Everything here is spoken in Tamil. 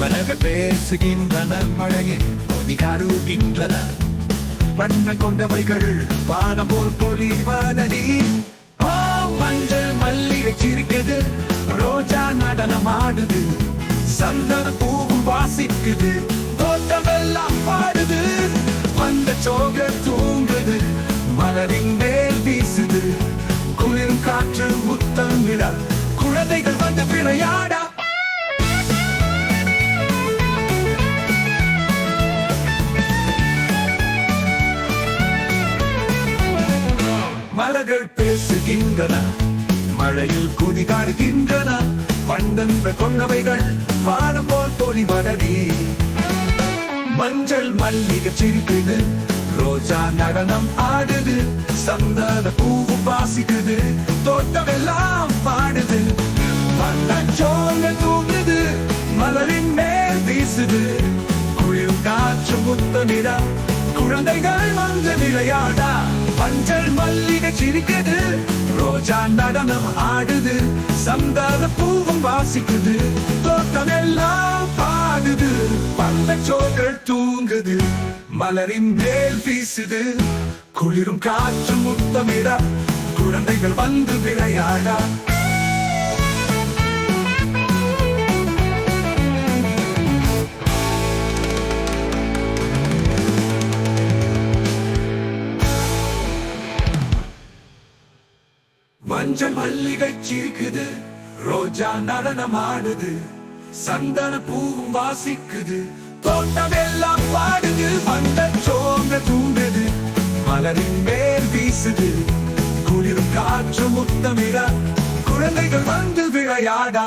மலர்கள் பேசுகின்றன மழையில் வண்ண கொண்டவைகள் வானம் போல் ஓ மஞ்சள் மல்லிகை சிரிக்குது ரோஜா நடனம் ஆடுது சந்தன பூவும் வாசிக்குது தோட்டமெல்லாம் பாடுது. வந்த சோக தூங்குது மலரின் மேல் வீசுது குளிர் காற்று குழந்தைகள் வந்து விளையாட. மலர்கள் பேசுகின்றன மழையில் குதி காடுகின்றன பண்டன்ற கொண்டவைகள் வானம் போல் தோழி மலரி. மஞ்சள் மல்லிகை சிரிக்குது ரோஜா நடனம் ஆடுது சந்தன பூவு வாசிக்குது தோட்டமெல்லாம் பாடுது. வண்ணச்சோங்க தூங்குது மலரின் மேல் வீசுது குளிர் காற்று முத்த முத்தமிட குழந்தைகள் வந்து விளையாடா பஞ்சல் மல்லிகை சிரிக்குது ரோஜா நடனம் ஆடுது சந்தன பூவும் வாசிக்குது தோட்டம் எல்லாம் பாடுது பள்ளச்சோர்கள் தூங்குது மலரின் மேல் வீசுது குளிரும் காற்று முத்தமிட குழந்தைகள் வந்து விளையாடா மஞ்சள் மல்லிகை சிரிக்குது. ரோஜா நடனம் ஆடுது சந்தன பூவும் வாசிக்குது. தோட்டம் எல்லாம் பாடுது. வந்த சோங்க தூண்டுது. மலரின் மேல் வீசுது. குளிரும் காற்று முத்தமிட. குழந்தைகள் வந்து விளையாடா.